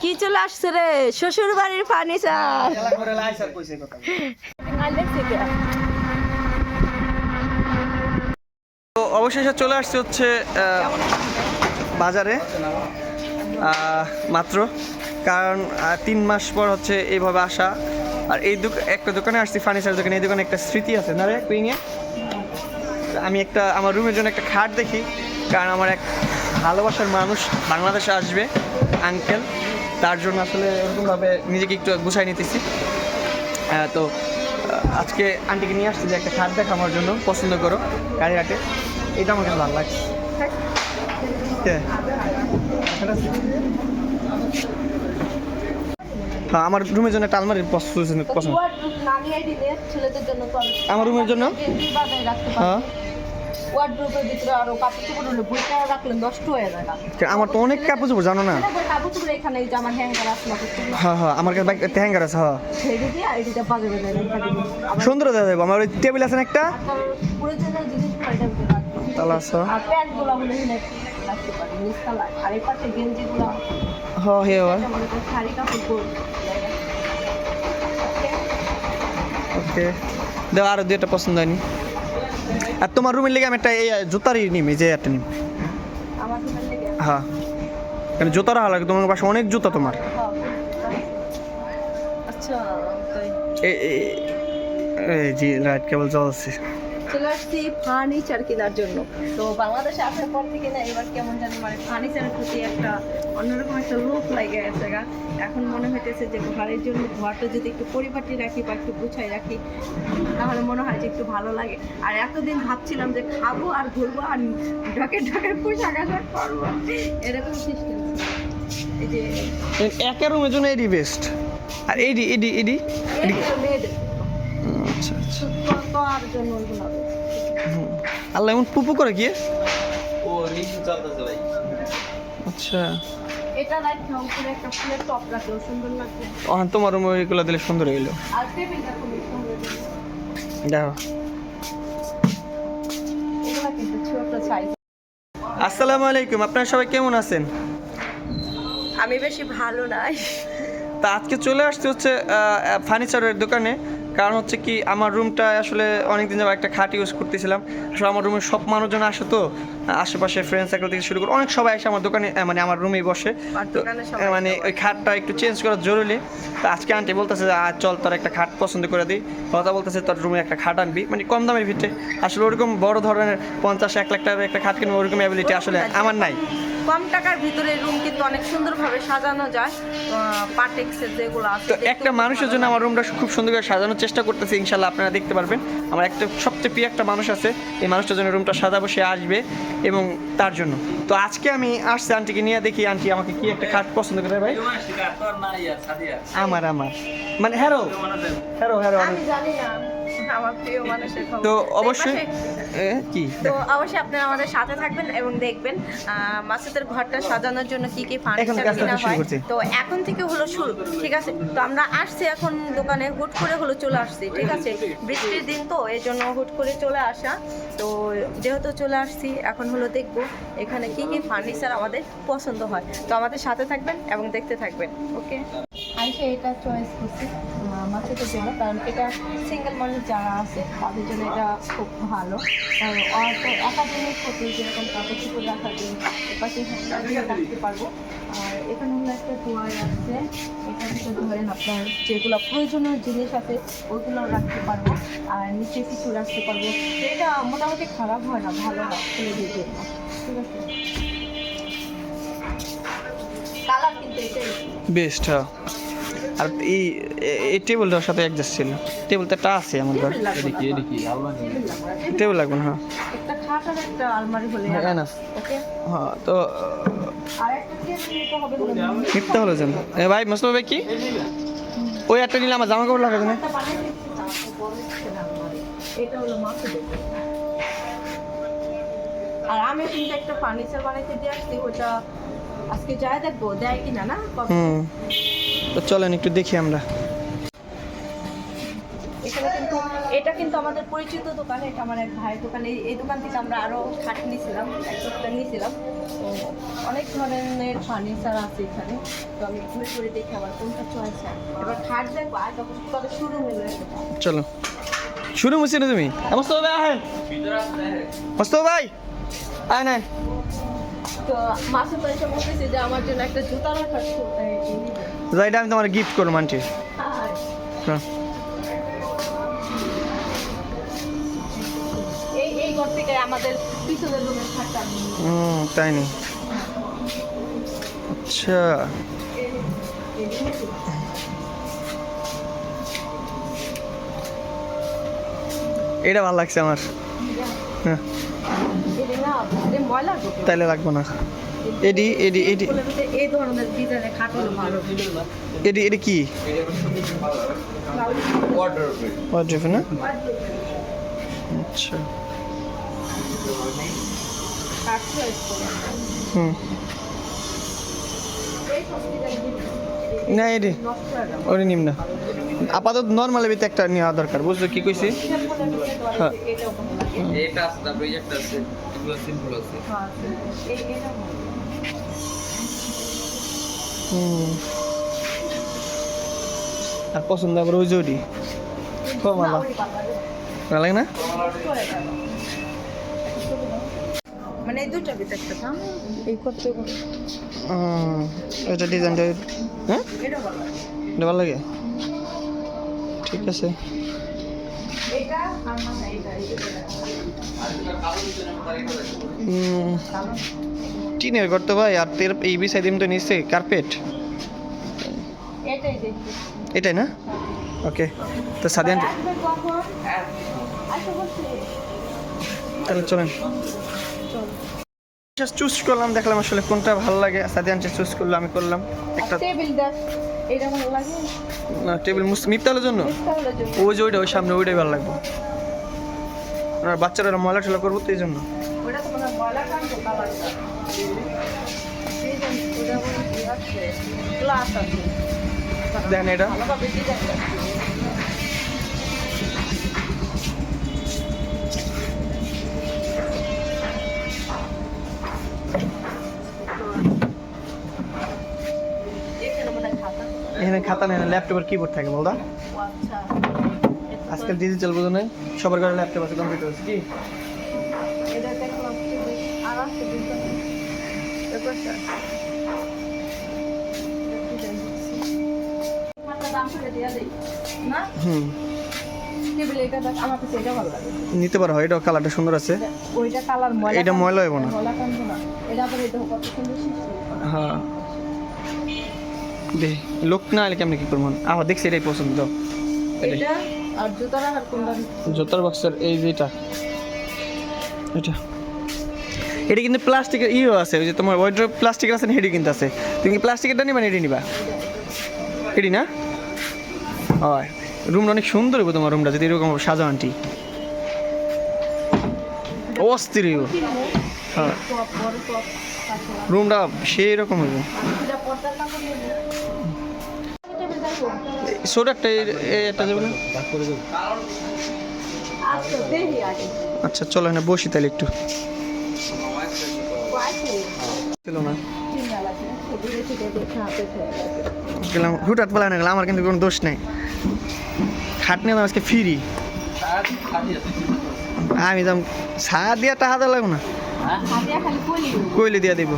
কি চলে আসছে রে? শ্বশুর বাড়ির ফার্নিচার অবশেষে চলে আসছে হচ্ছে বাজারে মাত্র। কারণ তিন মাস পর হচ্ছে এইভাবে আসা। আর এই একটা দোকানে আসছি, ফার্নিচার দোকানে। এই দোকানে একটা স্মৃতি আছে, না রে কুইংয়ে আমি একটা আমার রুমের জন্য একটা খাট দেখি, কারণ আমার এক ভালোবাসার মানুষ বাংলাদেশে আসবে। আঙ্কেল তার জন্য আসলে এরকমভাবে নিজেকে একটু গুছাই নিতেছি। তো আজকে আন্টিকে নিয়ে আসছি যে একটা খাট দেখা আমার জন্য পছন্দ করো গাড়িঘাটে এটা আমার কাছে ভালো লাগছে কে? হ্যাঁ আমার রুমের জন্য একটা আলমারির পছন্দ আমার রুমের জন্য? হ্যাঁ। ওয়ার্ড্রোপের ভিতরে আরও কাপড় চোপড় হলে বইটা রাখলেন নষ্ট হয়ে যায় আমার তো অনেক কাপড় চোপড় জানো না? কাপড় চোপড় এখানে এই যে আমার হ্যাঙ্গার আছে হ্যাঁ হ্যাঁ আমার কাছে হ্যাঙ্গার আছে হ্যাঁ। ছেড়ে দিয়ে সুন্দর দেখা যাবে আমার ওই টেবিল আছে একটা? আছে? আছে। আর প্যান্টগুলো হলে রাখতে পারেন নিচ আর এই পাশে গেঞ্জিগুলো হ্যাঁ হে হয় মনে করেন শাড়ি কাপড় ওকে। আরও দুইটা পছন্দ হয়নি। আর তোমার রুমের লেগে আমি একটা এই জুতারই নিমি এই যে একটা নিম। হ্যাঁ। জুতার ভালো লাগে তোমার পাশে অনেক জুতা তোমার। আচ্ছা এই জি রাইট কেবল চলছে চলে আসছি ফার্নিচার কেনার জন্য। তো বাংলাদেশে আসার পর থেকে না এবার কেমন জানি মানে ফার্নিচারের প্রতি একটা অন্যরকম একটা লোক লাগে গেছে এখন মনে হইতেছে যে ঘরের জন্য ঘরটা যদি একটু পরিপাটি রাখি বা একটু গুছাই রাখি তাহলে মনে হয় যে একটু ভালো লাগে। আর এতদিন ভাবছিলাম যে খাব আর ঘুরবো আর ঢকে ঢকে পোশাক আশাক করব এরকম সিস্টেম এই যে একা রুমের জন্য এডি বেস্ট আর এডি এডি এডি? এডি জন্য ওইগুলো আল্লাহ এমন পুপু করে কি? ও নিচে চলতেছে ভাই। আচ্ছা। এটা রাখতে উপরে একটা ফুলের টপ রাখলেও সুন্দর লাগবে। ও হ্যাঁ, তোমার রুমে ওইগুলো দিলে সুন্দর হইল। আর টেবিলটা খুবই সুন্দর দেখো। এগুলো কিন্তু ছোট সাইজ আসসালামু আলাইকুম আপনারা সবাই কেমন আছেন? আমি বেশি ভালো নাই। তা আজকে চলে আসছে হচ্ছে ফার্নিচারের দোকানে। কারণ হচ্ছে কি আমার রুমটা আসলে অনেকদিন যাব একটা খাট ইউজ করতেছিলাম। আসলে আমার রুমে সব মানুষজন আসে তো আশেপাশে ফ্রেন্ড সার্কেল থেকে শুরু করে অনেক সবাই এসে আমার দোকানে মানে আমার রুমেই বসে। তো মানে ওই খাটটা একটু চেঞ্জ করা জরুরি। তো আজকে আন্টি বলতেছে যে চল তোর একটা খাট পছন্দ করে দিই। কথা বলতেছে তোর রুমে একটা খাট আনবি। মানে কম দামের ভিতরে। আসলে ওরকম বড় ধরনের পঞ্চাশ এক লাখ টাকার একটা খাট কিনবো ওরকম অ্যাবিলিটি আসলে আমার নাই। কম টাকার ভিতরে রুম কিন্তু অনেক সুন্দরভাবে সাজানো যায়। পার্টেক্সের যেগুলো আছে তো একটা মানুষের জন্য আমার রুমটা খুব সুন্দর করে সাজানোর চেষ্টা করতেছি ইনশাল্লাহ আপনারা দেখতে পারবেন। আমার একটা সবচেয়ে প্রিয় একটা মানুষ আছে এই মানুষটার জন্য রুমটা সাজাবো সে আসবে এবং তার জন্য। তো আজকে আমি আসছি আন্টিকে নিয়ে দেখি আন্টি আমাকে কি একটা খাট পছন্দ করে ভাই? আমার আমার। মানে হ্যারো হ্যারো হ্যারো আমি জানি না। আমার প্রিয় মানুষের খবর। তো অবশ্যই কি? তো অবশ্যই আপনারা আমাদের সাথে থাকবেন এবং দেখবেন মাসুদের ঘরটা সাজানোর জন্য কি কি ফার্নিচার কেনা হয়। তো এখন থেকে হলো শুরু ঠিক আছে? তো আমরা আসছি এখন দোকানে হুট করে হলো চলে আসছি ঠিক আছে? বৃষ্টির দিন তো এই জন্য হুট করে চলে আসা। তো যেহেতু চলে আসছি এখন হলো দেখব এখানে কি কি ফার্নিচার আমাদের পছন্দ হয়। তো আমাদের সাথে থাকবেন এবং দেখতে থাকবেন ওকে? আইসে এটা চয়েস করছি মাছের জন্য কারণ এটা সিঙ্গেল মানুষ যারা আছে, তাদের জন্য এটা খুব ভালো। কারণ আর তো একা জিনিস করতে যেরকম চোপড় রাখার জন্য এপাশে রাখতে পারব। আর এখানে হলো একটা ডোয়ার আছে। এটা থেকে ধরেন আপনার যেগুলো প্রয়োজনীয় জিনিস আছে ওইগুলো রাখতে পারব। আর নিচে কিছু রাখতে পারব। এটা মোটামুটি খারাপ হয় না, ভালো হয় ছেলেদের জন্য ঠিক আছে? কালার কিন্তু এটাই। বেস্ট হ্যাঁ। আর এই এই টেবিলটার সাথে অ্যাডজাস্ট ছিল। টেবিলটা একটা আছে আমার ঘর। টেবিল লাগবে না। এদিকে আল্লাহ টেবিল লাগবে না। টেবিল টেবিল লাগবে না হ্যাঁ। একটা খাট আর একটা আলমারি হলে হ্যাঁ। ওকে? হ্যাঁ তো আর একটা কেস নিতে হবে হলো যেন। এ ভাই মোস্তফা ভাই কি? ওই একটা নিলে আমার জামা কাপড় লাগাবে না? না, না আলমারি। এটা হলো আর আমি কিন্তু একটা ফার্নিচার বানাইতে দিয়ে আসছি ওটা আজকে যাই দেখব দেয় কিনা না? হুম। তো চলেন একটু দেখি আমরা। এটা কিন্তু আমাদের পরিচিত দোকান এটা আমার এক ভাইয়ের দোকান। এই এই দোকান থেকে আমরা আরও খাট নিয়েছিলাম এক সপ্তাহ নিয়েছিলাম। তো অনেক ধরনের ফার্নিচার আছে এখানে। তো আমি ঘুরে ঘুরে দেখি আমার কোনটা চয়েস হয়। এবার খাট দেখব আর তখন তবে শুরু এটা। চলো। শুরু মুছি না তুমি। মোস্তফা ভাই ভিতরে আসতে ভাই আয় নাই তো মাসুম ভাই এসে বলতেছে যে আমার জন্য একটা জুতা রাখার সু- এই- এই দিবে। যা এটা আমি তোমার গিফট করব আন্টি। হ্যাঁ। এই এই ঘর থেকে আমাদের পিছনের রুমের খাটটা হুম তাই নি আচ্ছা। এটা ভালো লাগছে আমার। হ্যাঁ। তাইলে লাগবো না এডি এডি এডি এডি এডি কি না আচ্ছা। হুম। না, এডি। ওরে নিম না আপাতত নর্মাল ভিতরে একটা নেওয়া দরকার, বুঝছ কি কইছি হ্যাঁ। এটা আছে একটা আছে এগুলো সিম্পল আছে। হ্যাঁ, আর পছন্দ আবার ওই জড়ি? না, ভালো লাগে না। মানে এই দুটার ভিতরে একটা এই করতে এটা ডিজাইনটা হ্যাঁ? এটা ভালো। লাগে। এটা ভালো লাগে। ঠিক আছে। এটা আর এটা। টিনের ঘর তো ভাই? আর তের এই বিষয় দিন তো নিচ্ছে কার্পেট এটাই না? ওকে তো সাদিয়ান তাহলে চলেন। চল চুজ করলাম দেখলাম আসলে কোনটা ভালো লাগে। সাদিয়ানটা চুজ করল আমি করলাম। একটা টেবিল টেবিল মিফতালের জন্য। ওই যে ওইটা ওই সামনে ওইটাই ভালো লাগবে। আর বাচ্চারা ময়লা টলা করব তো এই জন্য দেখেন এটা। এখানে খাতা। এখানে খাতা নেই ল্যাপটপের কিবোর্ড থাকে বলদা। আচ্ছা। আজকাল ডিজিটাল বোঝো নাই সবার ঘরে ল্যাপটপ আছে কম্পিউটার আছে, কি? না হুম। নিতে পারো এটা কালারটা সুন্দর আছে। এটা ময়লা হইবো না। এটা হ্যাঁ। দে, লোক না এলে কেমনি কি করব? আবার দেখছি, এটাই পছন্দ। এটাই এটা আর জুতা রাখার কোনটা? জোতার বক্সের এই যে এটা। এটা কিন্তু প্লাস্টিকের ইও আছে ওই যে তোমার ওয়াইড্রোপ প্লাস্টিকের আছে না হেডি কিন্তু আছে। তুমি কি প্লাস্টিকেরটা নিবা না এটি নিবা? এটি না? হয়। রুমটা অনেক সুন্দর হবে তোমার রুমটা যদি এরকম সাজা আন্টি। অস্থির হইব। হ্যাঁ। রুমটা সেই রকম হইব। ছোট একটা একটা না? আচ্ছা আচ্ছা চলো না বসি তাহলে একটু। ছিল না। গেলাম হুটাট পালা না গেলাম আমার কিন্তু কোনো দোষ নেই। খাট নিলাম আজকে ফ্রি। আমি যাম চা দিয়া টাকা দেওয়া লাগবো না। কইলে দিয়া দেব।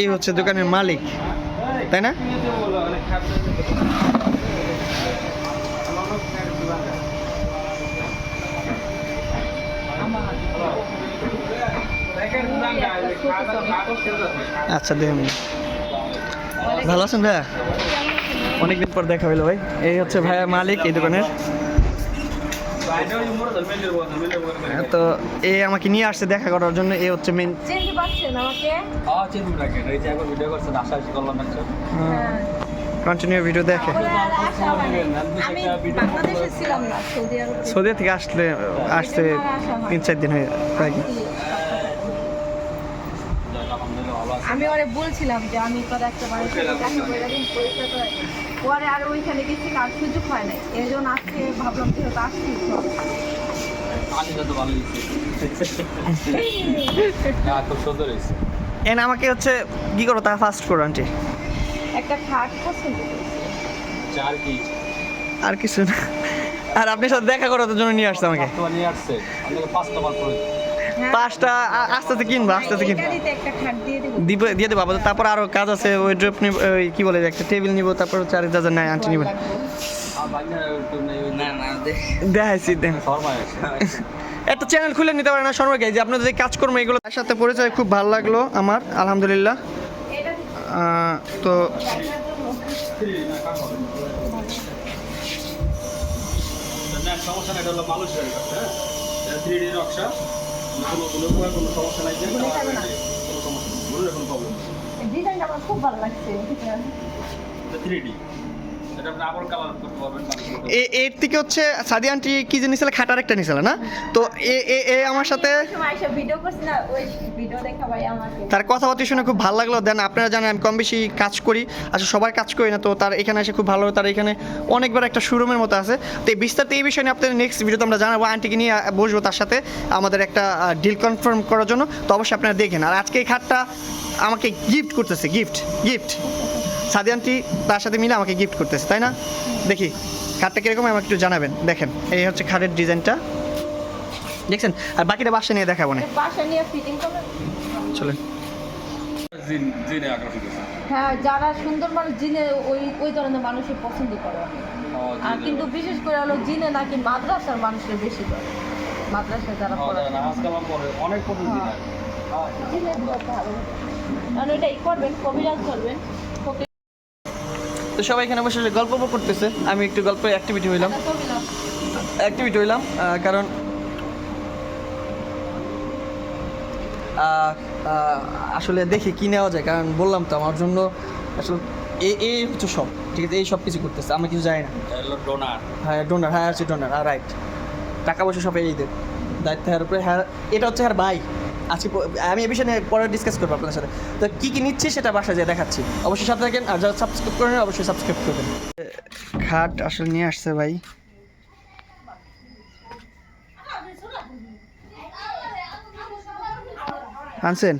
এই হচ্ছে দোকানের মালিক, তাই না? আচ্ছা দেখুন। ভালো আছেন ভাইয়া? অনেকদিন পর দেখা হইল ভাই। এই হচ্ছে ভাইয়া মালিক এই দোকানের। তো এ আমাকে নিয়ে আসছে দেখা করার জন্য এ হচ্ছে মেন চিনতে পারছেন আমাকে? হ্যাঁ চিন্তা রাখেন এই যে একবার ভিডিও করছেন আশা আশি করলাম একটা। হ্যাঁ। কন্টিনিউ ভিডিও দেখে। না সৌদি আরবে সৌদি থেকে আসলে আসতে তিন চার দিন হয়ে প্রায় আমি ওরে বলছিলাম যে আমি তোর একটা বাড়ি পরে আর ওইখানে গেছি আর সুযোগ হয় নাই। এই জন্য আজকে ভাবলাম যেহেতু আসছি পানিটা তো ভালো হয়েছে। হ্যাঁ খুব সুন্দর হয়েছে। এন আমাকে হচ্ছে কি করো তা ফার্স্ট করো আন্টি। একটা খাট পছন্দ। চার কি? আর কিছু না। আর আপনি সাথে দেখা করার জন্য নিয়ে আসছে আমাকে। নিয়ে আসছে। আপনাকে পাঁচটা বার করে। পাঁচটা আস্তে আস্তে কিনবো, আস্তে আস্তে কিনবো। দিয়ে দেবো আপাতত। তারপর আরও কাজ আছে, ওই ড্রপ নিব, ওই কি বলে একটা টেবিল নিব, তারপর চার হাজার নাই, আন্টি নিবেন আর দেখাইছি একটা চ্যানেল খুলে নিতে পারে না শর্মা যে আপনাদের যে কাজকর্ম এগুলো তার সাথে পরিচয় খুব ভালো লাগল আমার, আলহামদুলিল্লাহ। তো সমস্যা এটা হলো মানুষের হ্যাঁ? থ্রি ডি নকশা। কোনো কোনো সমস্যা নাই যে কোনো সমস্যা নেই কোনো প্রবলেম ডিজাইনটা আমার খুব ভালো লাগছে থ্রি ডি এর থেকে হচ্ছে সাদি আন্টি কি যে নিছিল খাটার একটা নিছিল না? তো এ এ এ আমার সাথে ওই সময় এসে ভিডিও করছি না ওই ভিডিও দেখা ভাই আমাকে। তার কথাবার্তা শুনে খুব ভালো লাগল। দেন আপনারা জানেন আমি কম বেশি কাজ করি। আসলে সবার কাজ করি না তো তার এখানে এসে খুব ভালো তার এখানে অনেকবার একটা শোরুমের মতো আছে। তো এই বিস্তারিত এই বিষয় নিয়ে আপনাদের নেক্সট ভিডিওতে আমরা জানাব। আন্টিকে নিয়ে বসবো তার সাথে আমাদের একটা ডিল কনফার্ম করার জন্য। তো অবশ্যই আপনারা দেখেন। আর আজকে এই খাটটা আমাকে গিফট করতেছে গিফট গিফট সাদি আন্টি তার সাথে মিলে আমাকে গিফট করতেছে তাই না? দেখি খাটটা কীরকম আমাকে একটু জানাবেন। দেখেন এই হচ্ছে খাটের ডিজাইনটা। দেখছেন? আর বাকিটা বাসা নিয়ে দেখাবো না। বাসা নিয়ে ফিটিং করবেন? চলেন। হ্যাঁ যারা সুন্দর মানুষ জিনে ওই ওই ধরনের মানুষই পছন্দ করে। আর কিন্তু বিশেষ করে হলো জিনে নাকি মাদ্রাসার মানুষের বেশি করে। মাদ্রাসায় যারা পড়াশোনা নামাজ কালাম পরে অনেক নাই জিনে। ভালো কারণ এটা করবেন কবিরাজ করবেন তো সবাই এখানে বসে গল্প করতেছে। আমি একটু গল্প অ্যাক্টিভিটি হইলাম। অ্যাক্টিভিটি হইলাম কারণ আসলে দেখি কি নেওয়া যায় কারণ বললাম তো আমার জন্য আসলে এই এই হচ্ছে সব ঠিক আছে এই সব কিছু করতেছে আমি কিছু জানি না। ডোনার। হ্যাঁ ডোনার হ্যাঁ আছে ডোনার হ্যাঁ রাইট টাকা পয়সা সব এই দেব দায়িত্ব হ্যার উপরে হ্যাঁ এটা হচ্ছে হ্যার ভাই। আজকে আমি এই বিষয়ে পরে ডিসকাস করব আপনার সাথে। তো কী কী নিচ্ছি সেটা বাসায় যেয়ে দেখাচ্ছি। অবশ্যই সাথে থাকেন, আর যারা সাবস্ক্রাইব করেন অবশ্যই সাবস্ক্রাইব করবেন খাট আসলে নিয়ে আসছে ভাই। আনছেন?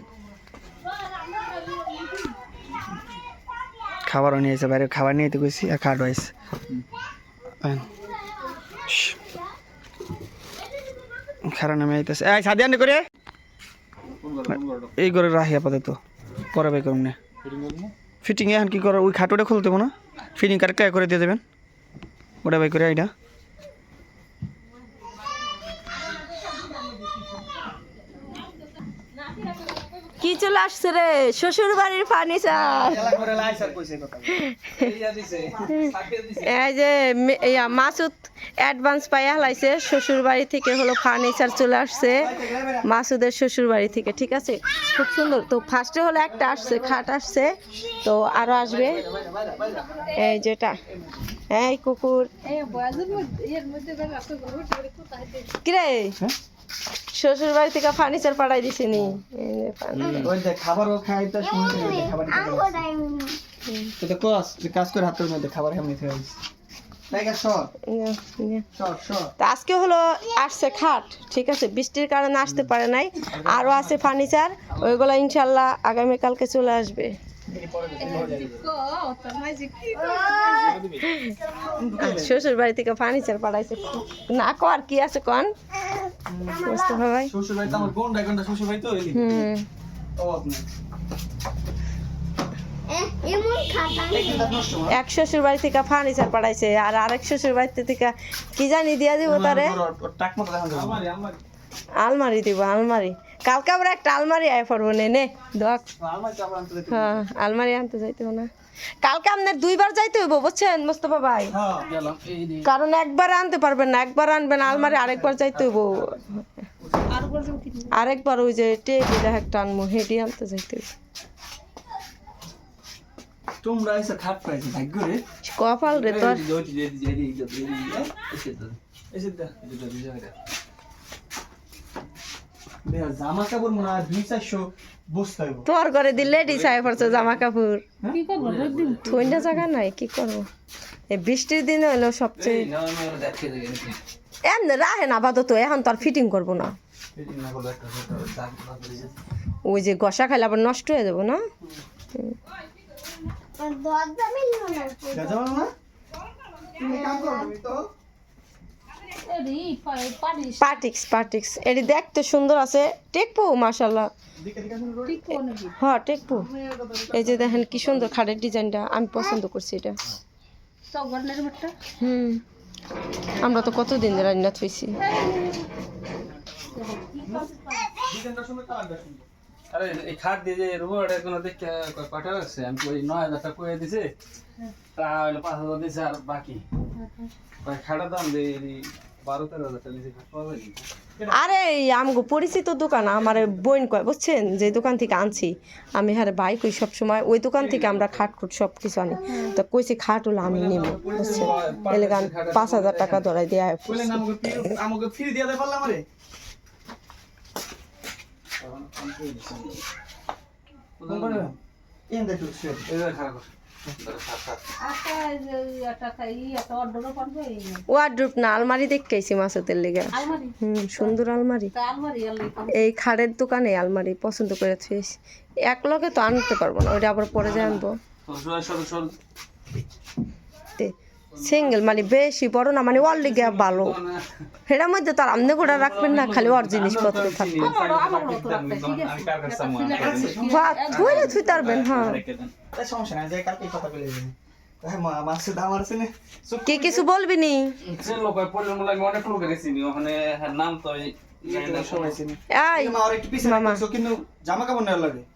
খাবারও নিয়েছে বাইরে খাবার নিয়ে তো গেছি আর খাট হয়েছে খারাপ নামে আইতেছে। এই সাদি আন্ডি করে কোন করে কোন করে এই করে রাহি আপাতত পরে বাই করুন না। ফিটিং এখন কি করো ওই খাটোটা খুলতে না? ফিটিং কারেক্ট করে দিয়ে দেবেন। ওটা বাই করে আইডা। কি চলে আসছে রে? শ্বশুর বাড়ির ফার্নিচার এই যে মাসুদ অ্যাডভান্স পাইয়া হালাইছে শ্বশুর বাড়ি থেকে হলো ফার্নিচার চলে আসছে মাসুদের শ্বশুর বাড়ি থেকে ঠিক আছে? খুব সুন্দর। তো ফার্স্টে হলো একটা আসছে খাট আসছে তো আরও আসবে। এই যেটা। এই কুকুর। কিরে? শ্বশুর বাড়ি থেকে ফার্নিচার পাঠাই দিছে নি এই যে furniture। ওই দেখ খাবারও খাইতে শুনতে খাবার তো তো কস কাজ করে হাতের মধ্যে খাবার সর। তো আজকে হলো আসছে খাট ঠিক আছে? বৃষ্টির কারণে আসতে পারে নাই। আরও আছে ফার্নিচার ওইগুলো ইনশাল্লাহ আগামীকালকে চলে আসবে। শ্বশুর বাড়ি থেকে ফার্নিচার পাঠাইছে। না কর কি আছে কন? শ্বশুর ভাই। তো আমার কোন ডাকনটা শ্বশুর ভাই তো হুম। এক শ্বশুর বাড়ি থেকে ফার্নিচার পাঠাইছে আর আরেক শ্বশুর বাড়ি থেকে কি জানি দিয়া দিব তারে? আলমারি দিব আলমারি কালকে আবার একটা আলমারি আয় পড়ব নে নে দেখ আমার হ্যাঁ আলমারি আনতে যাইতে হবে না কালকে আপনার দুইবার যাইতে হইব বুঝছেন মোস্তফা ভাই হ্যাঁ কারণ একবার আনতে পারবেন না একবার আনবেন আলমারি আরেকবার যাইতে হইব আরেকবার ওই যে টেবিল একটা আনব হেডি আনতে যাইতে হইব তোমরা এসে খাট পাইছো ভাগ্য রে কপাল রে তোর এসে দা দেয়া জামা কাপড় মনে হয় দুই চারশো বুঝতে হবে তোর ঘরে দিলে ডিসাই পড়ছে জামা কাপড়। কি করব? রোদ্দিন জায়গা নাই কি করব? এই বৃষ্টির দিন হলো সবচেয়ে এমনি রাহে না আপাতত এখন তো আর ফিটিং করব না। ওই যে গসা খাইলে আবার নষ্ট হয়ে যাব না? এরি পারিস পার্টিক্স পার্টিক্স এটি দেখতে সুন্দর আছে। টেকপো মাশাল্লাহ হ্যাঁ টেকপো। এই যে দেখেন কি সুন্দর খাটের ডিজাইনটা। আমি পছন্দ করছি এটা। হুম। আমরা তো কতদিন রান্না থইছি। আরে এই খাট দিয়ে যে রোবট এখন দেখে কয়টা আছে? আমি ওই নয় হাজার টাকা করে দিছে। তা হইল পাঁচ হাজার দিছে আর বাকি। খাটার দাম দিয়ে আরে আমগো পরিচিত দোকান আমার বোন কয়, বুঝছেন? যে দোকান থেকে আনছি, আমি হারে ভাই কই সব সময় ওই দোকান থেকে আমরা খাট খুট সব কিছু আনি। তো কইছি খাট হলো আমি নিব, বুঝছেন? এলে গান পাঁচ হাজার টাকা ধরাই দেয়া ফ্রি- দিয়ে পারলাম রে এন দেখো শুয়ে এই যে খারাপ আচ্ছা। ওয়ার্ড্রুপ না আলমারি দেখেছি মাসুতের লেগে। আলমারি? হুম সুন্দর আলমারি। তা আলমারি আল্লাহ এই খাড়ের দোকানে আলমারি পছন্দ করে থুয়েছি এক লগে তো আনতে পারব না ওইটা আবার পরে যায় সিঙ্গেল মানে বেশি বড় না মানে ওয়ার লিগে ভালো। সেটার মধ্যে তো আর আমনে করে রাখবেন না খালি ওর জিনিসপত্র থাকবে যাব? বা থুইলে থুইতে পারবেন হ্যাঁ হ্যাঁ কে কিছু বলবি নি? হয়, হ্যাঁ, জামা কাপড় নেওয়ার লাগে